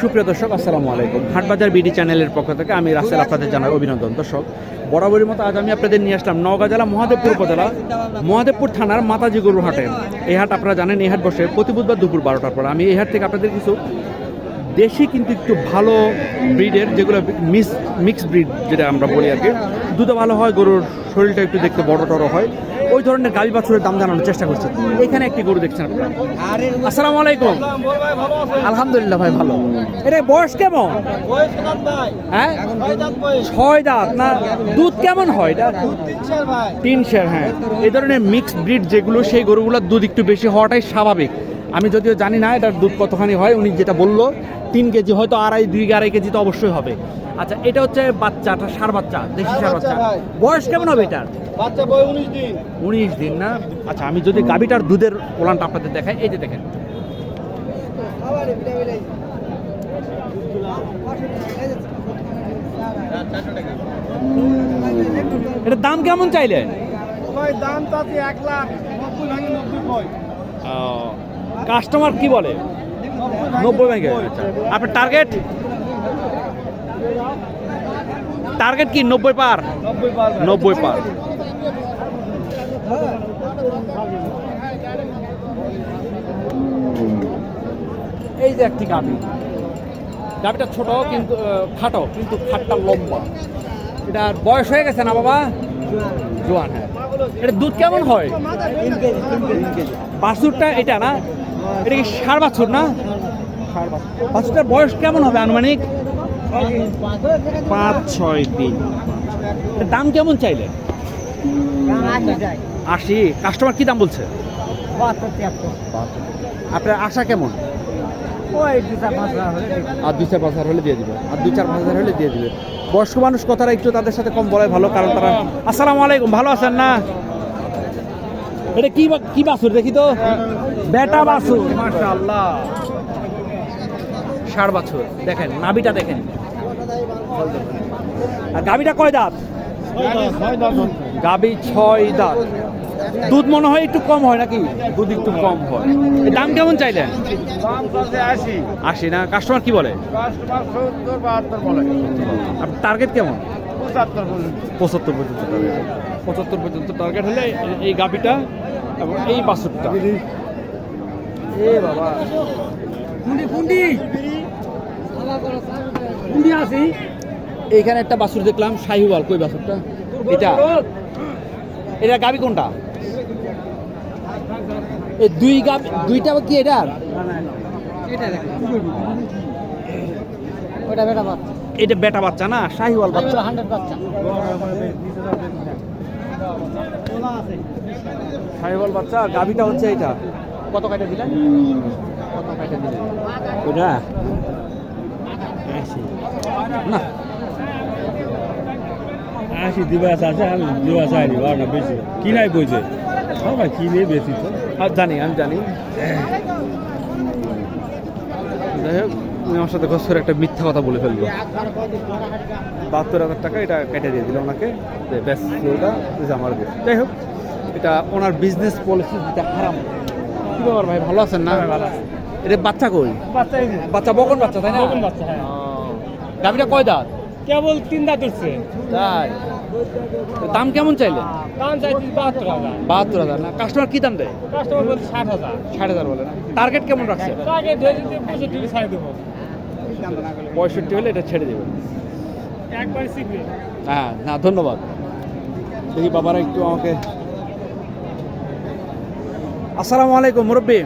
সুপ্রিয় দর্শক, আসসালামু আলাইকুম। হাটবাজার বিডি চ্যানেলের পক্ষ থেকে আমি রাসেল আপনাদের জানাই অভিনন্দন। দর্শক বরাবরের মতো আজ আমি আপনাদের নিয়ে আসলাম নওগাঁ জেলা মহাদেবপুর উপজেলা, মহাদেবপুর থানার মাতাজি গরু হাটে। এই হাট আপনারা জানেন, এই হাট বসে প্রতি বুধবার দুপুর বারোটার পর। আমি এই হাট থেকে আপনাদের কিছু দেশি কিন্তু একটু ভালো ব্রিডের যেগুলো মিক্স মিক্স ব্রিড যেটা আমরা বলি আর কি। দুধও ভালো হয়, গরুর শরীরটা একটু দেখতে বড় টড়ো হয়। ওই ধরনের গাড়ি বাছুরের দাম জানানোর চেষ্টা করছে। এখানে একটি গরু দেখছেন আপনারা। আসসালামু আলাইকুম। আলহামদুলিল্লাহ ভাই, ভালো। এটা বয়স কেমন? হ্যাঁ? ছয় দাঁত না? দুধ কেমন হয়? এটা তিন শের হ্যাঁ। এই ধরনের মিক্সড ব্রিড যেগুলো, সেই গরুগুলোর দুধ একটু বেশি হওয়াটাই স্বাভাবিক। আমি যদিও জানি না এটার দুধ কতখানি হয় উনি যেটা বলল তিন কেজি হয়তো আড়াই দুই আড়াই কেজি তো অবশ্যই হবে। আচ্ছা এটা হচ্ছে বাচ্চাটা সার বাচ্চা দেশি সার বাচ্চা। বয়স কেমন হবে এটার? বাচ্চা বয় উনিশ দিন। উনিশ দিন না? আচ্ছা আমি যদি গাবিটার দুধের ওলানটা আপনাদের দেখাই এই যে দেখেন। এটার দাম কেমন চাইলে ভাই দাম এক লাখ নব্বই ভাঙে নব্বই কয়। কাস্টমার কি বলে? নব্বই ব্যাংকে আপনার টার্গেট টার্গেট কি? নব্বই পার? নব্বই পার। এই যে একটি গাভি। গাভিটা ছোট কিন্তু খাটো, কিন্তু খাটটা লম্বা। এটার বয়স হয়ে গেছে না বাবা? জোয়ান হ্যাঁ। এটা দুধ কেমন হয়? বাছুরটা এটা না? এটা কি সার বাছুর না? বাছুরটার বয়স কেমন হবে আনুমানিক? পাঁচ ছয় দিন। দাম কেমন চাইলে? আশি। কাস্টমার কি দাম বলছে? আপনার আশা কেমন? আর দুই চার পাঁচ হাজার হলে দিয়ে দিবে। আর দুই চার পাঁচ হাজার হলে দিয়ে দিবে। বয়স্ক মানুষ কথাটা একটু তাদের সাথে কম বলাই ভালো কারণ তারা আসসালামু আলাইকুম ভালো আছেন না? এটা কি কি বাসুর দেখি তো। বেটা বাসুর মাশাআল্লাহ। ষাট বাছুর। দেখেন নাবিটা দেখেন। আর গাবিটা কয় দাঁত? গাবি ছয় দাঁত। দুধ মনে হয় একটু কম হয় নাকি? দুধ একটু কম হয়। দাম কেমন চাইলেন? আশি। আশি না? কাস্টমার কি বলে? টার্গেট কেমন? পঁচাত্তর পর্যন্ত। পঁচাত্তর পর্যন্ত টার্গেট পঁচাত্তর পর্যন্ত টার্গেট হলে এই গাবিটা এবং এই বাছুরটা। এ বাবা। কুন্ডি কুন্ডি। কুন্ডি আছি। এইখানে একটা বাসুর দেখলাম শাহিওয়াল। কই বাসুরটা এটা। এটা গাবি কোনটা? এই দুই গাবি দুইটা কি এটার? ওটা বেটা বাচ্চা। এটা বেটা বাচ্চা না শাহিওয়াল বাচ্চা। হান্ড্রেড বাচ্চা। শাহিওয়াল বাচ্চা গাবিটা হচ্ছে এটা কত কাটা দিলেন? কত কাটা দিলেন? ওটা? না। আশি দিবস আছে আমি দিবস আইনি বারোটা বেশি। কিনাই বইছে? সবাই কিনে বেশি তো। আর জানি আমি জানি। যাই হোক। উনি আমার সাথে ঘর একটা মিথ্যা কথা বলে ফেলব বাহাত্তর হাজার টাকা এটা কেটে দিয়ে দিল ওনাকে। যে ব্যাস ওটা আমার যাই হোক এটা ওনার বিজনেস পলিসি যেটা হারাম। কি ব্যাপার ভাই ভালো আছেন না? ভালো আছেন এটা বাচ্চা কই? বাচ্চা বাচ্চা বকন বাচ্চা তাই না? বকন বাচ্চা, হ্যাঁ। গাভিটা কয় দাঁত? কেবল তিন দাঁত উঠছে। তাই। দাম কেমন চাইলে? দাম চাইছি বাহাত্তর হাজার। বাহাত্তর হাজার না? কাস্টমার কি দাম দেয়? কাস্টমার বলছে ষাট হাজার। ষাট হাজার বলে না? টার্গেট কেমন রাখছে? তাকে ধরে পঁয়ষট্টি ছাড়ে দেবো। পঁয়ষট্টি হলে এটা ছেড়ে দেবে হ্যাঁ না ধন্যবাদ। দেখি বাবারা একটু আমাকে আসসালামু আলাইকুম মুরব্বী।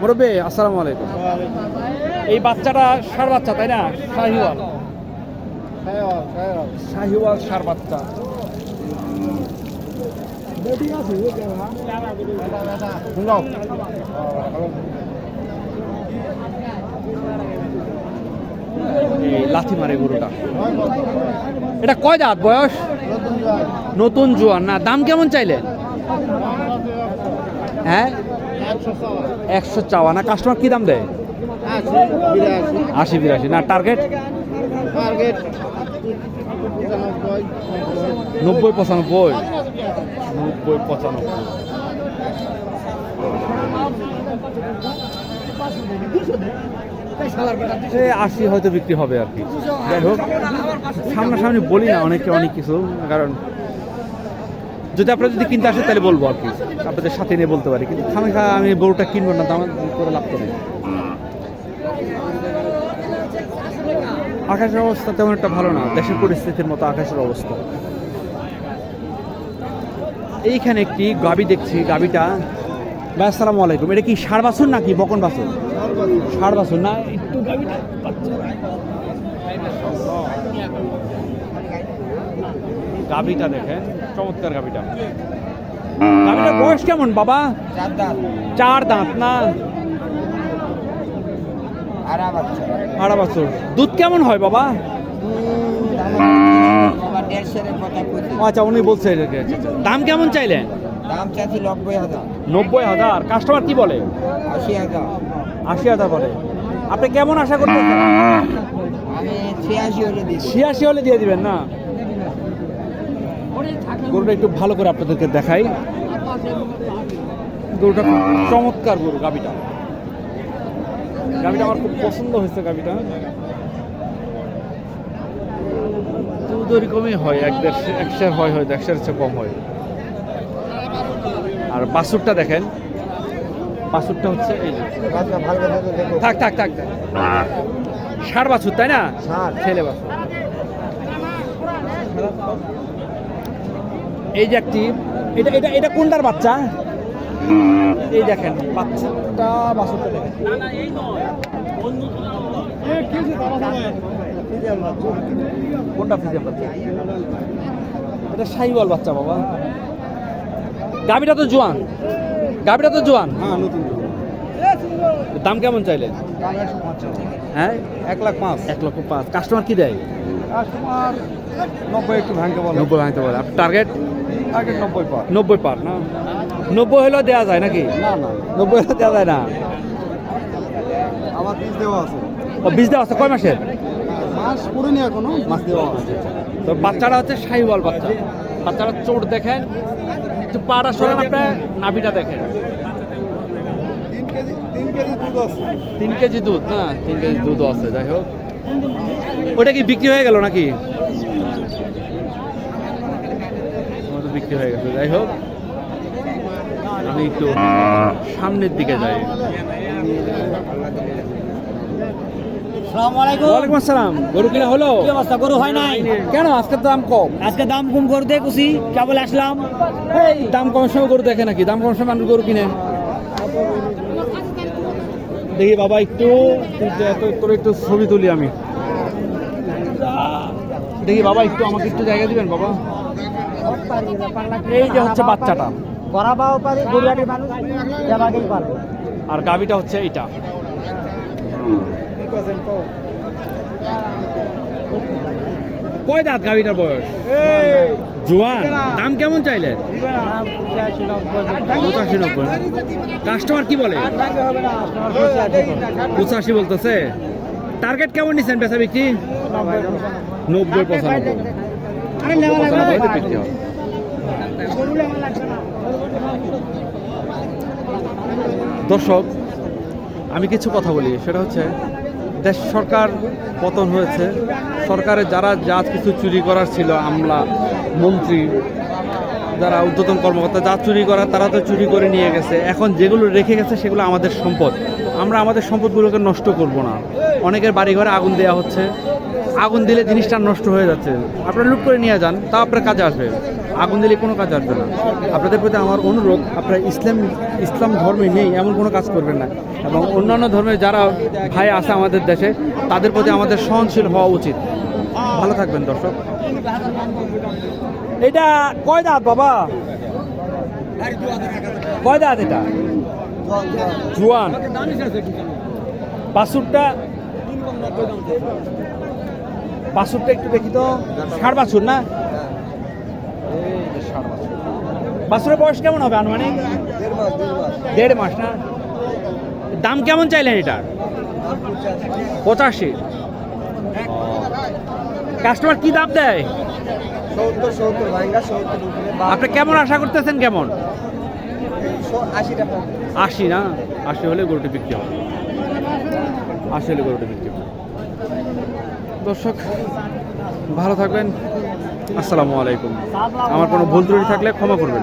মুরব্বী আসসালামু আলাইকুম। এই বাচ্চাটা সার বাচ্চা তাই না? শাহিওয়াল। শাহিওয়াল সার বাচ্চা। এই লাথি মারে গরুটা। এটা কয় দাঁত বয়স? নতুন জোয়ান, না, দাম কেমন চাইলে? হ্যাঁ? একশো চাওয়া, না কাস্টমার কি দাম দেয়? আশি, বিরাশি, না টার্গেট নব্বই, পঁচানব্বই। নব্বই, পঁচানব্বই। এ আশি হয়তো বিক্রি হবে আর কি। যাই হোক, সামনাসামনি বলি না অনেকে অনেক কিছু, কারণ যদি আপনারা যদি কিনতে আসে তাহলে বলব আর কি। আপনাদের সাথে নিয়ে বলতে পারি, কিন্তু খামেখা আমি গরুটা কিনবো না দাম করে লাভ নেই আকাশের অবস্থা তেমন একটা ভালো না, দেশের পরিস্থিতির মতো আকাশের অবস্থা। এইখানে একটি গাবি দেখছি, গাবিটা, ভাই, আসসালামু আলাইকুম। এটা কি ষাড় বাছুর নাকি? বকন বাছুর? ষাড় বাছুর না একটু গাবিটা দেখেন চমৎকার গাবিটার বয়স কেমন বাবা? চার দাঁত। না? আড়া বছর। দুধ কেমন হয় বাবা? আচ্ছা উনি বলছে। দাম কেমন চাইলেন? দাম চাচ্ছি নব্বই হাজার। নব্বই হাজার। কাস্টমার কি বলে? আশি হাজার। আশি হাজার বলে। আপনি কেমন আশা করতেছেন? আমি ছিয়াশি হলে দিয়ে দিবেন না? গরুটা একটু ভালো করে আপনাদেরকে দেখাই। গরুটা খুব চমৎকার গরু গাবিটা গাবিটা আমার খুব পছন্দ হয়েছে গাবিটা দুধ ওরকমই হয় এক দেড়শো একশের হয় হয় চেয়ে কম হয়। আর বাছুরটা দেখেন। বাছুরটা হচ্ছে এই থাক থাক থাক থাক। ষাট বাছুর তাই না? ছেলে বাছুর। এই যে একটি এটা এটা এটা কোনটার বাচ্চা? এই দেখেন বাচ্চাটা বাছুরটা দেখেন। কোনটা বাচ্চা? এটা শাহিওয়াল বাচ্চা বাবা। গাবিটা তো জোয়ান। গাবিটা তো জোয়ান। হ্যাঁ নতুন দাম কেমন চাইলেন হ্যাঁ? এক লাখ পাঁচ। এক লক্ষ পাঁচ। কাস্টমার কি দেয়? কাস্টমার নব্বই একটু ভাঙতে বলো। নব্বই ভাঙতে আপনার টার্গেট আগে নব্বই পার। নব্বই পার না? নব্বই হলেও দেওয়া যায় নাকি? না না। নব্বই হলেও দেওয়া যায় না? আমার পিস দেওয়া আছে। ও বীজ দেওয়া আছে। কয় মাসের? মাস পুরোনি এখনও। মাছ দেওয়া আছে। তো বাচ্চাটা হচ্ছে শাহিওয়াল বাচ্চা। বাচ্চারা চোট দেখেন। একটু পাড়া সরান আপনার নাভিটা দেখেন। তিন কেজি দুধ না তিন কেজি দুধ আছে, যাই হোক। ওটা কি বিক্রি হয়ে গেল নাকি? বিক্রি হয়ে গেছে, যাই হোক। আমি একটু সামনের দিকে যাই। ওয়ালাইকুম আসসালাম। গরু কিনা হলো? কি অবস্থা? গরু হয় নাই? কেন? দাম কম। আজকে দাম কম করে দিয়ে কুছি কেবল আসলাম। এই দাম সময় গরু দেখে নাকি? দাম সময় মানুষ গরু কিনে। দেখি বাবা একটু তোর একটু ছবি তুলি আমি। দেখি বাবা একটু আমাকে একটু জায়গা দিবেন বাবা। এই যে হচ্ছে বাচ্চাটা। আর গাবিটা হচ্ছে এইটা। কয় দাঁত গাবিটার বয়স? জোয়ান। দাম কেমন চাইলেন? পঁচাশি নব্বই। কাস্টমার কি বলে? পঁচাশি। বলতেছে। টার্গেট কেমন নিচ্ছেন বেচা বিক্রি? নব্বই পঁচানব্বই। দর্শক আমি কিছু কথা বলি। সেটা হচ্ছে দেশ সরকার পতন হয়েছে। সরকারের যারা যা কিছু চুরি করার ছিল, আমলা, মন্ত্রী, যারা উদ্বোধন কর্মকর্তা যা চুরি করা, তারা তো চুরি করে নিয়ে গেছে। এখন যেগুলো রেখে গেছে, সেগুলো আমাদের সম্পদ। আমরা আমাদের সম্পদগুলোকে নষ্ট করব না। অনেকের বাড়িঘরে আগুন দেওয়া হচ্ছে। আগুন দিলে জিনিসটা নষ্ট হয়ে যাচ্ছে। আপনারা লুট করে নিয়ে যান তাও আপনার কাজে আসবে। আগুন দিলে কোনো কাজ আসবে না। আপনাদের প্রতি আমার অনুরোধ, আপনারা ইসলাম ইসলাম ধর্মে নেই, এমন কোনো কাজ করবেন না। এবং অন্যান্য ধর্মের যারা ভাই আছে আমাদের দেশে, তাদের প্রতি আমাদের সহনশীল হওয়া উচিত। ভালো থাকবেন, দর্শক। এটা কয় দাঁত, বাবা? কয় দাঁত এটা? জুয়ান। বাছুরটা বাছুরটা একটু দেখি তো। ষাট বাছুর না। বাছুরের বয়স কেমন হবে আনুমানিক? দেড় মাস না? দাম কেমন চাইলেন এটা? পঁচাশি। কাস্টমার কি দাম দেয়? আপনি কেমন আশা করতেছেন কেমন? আশি না? আশি হলে গরুটি বিক্রি হবে। আশি হলে গরুটি বিক্রি দর্শক ভালো থাকবেন। আসসালামু আলাইকুম। আমার কোনো ভুল ত্রুটি থাকলে ক্ষমা করবেন।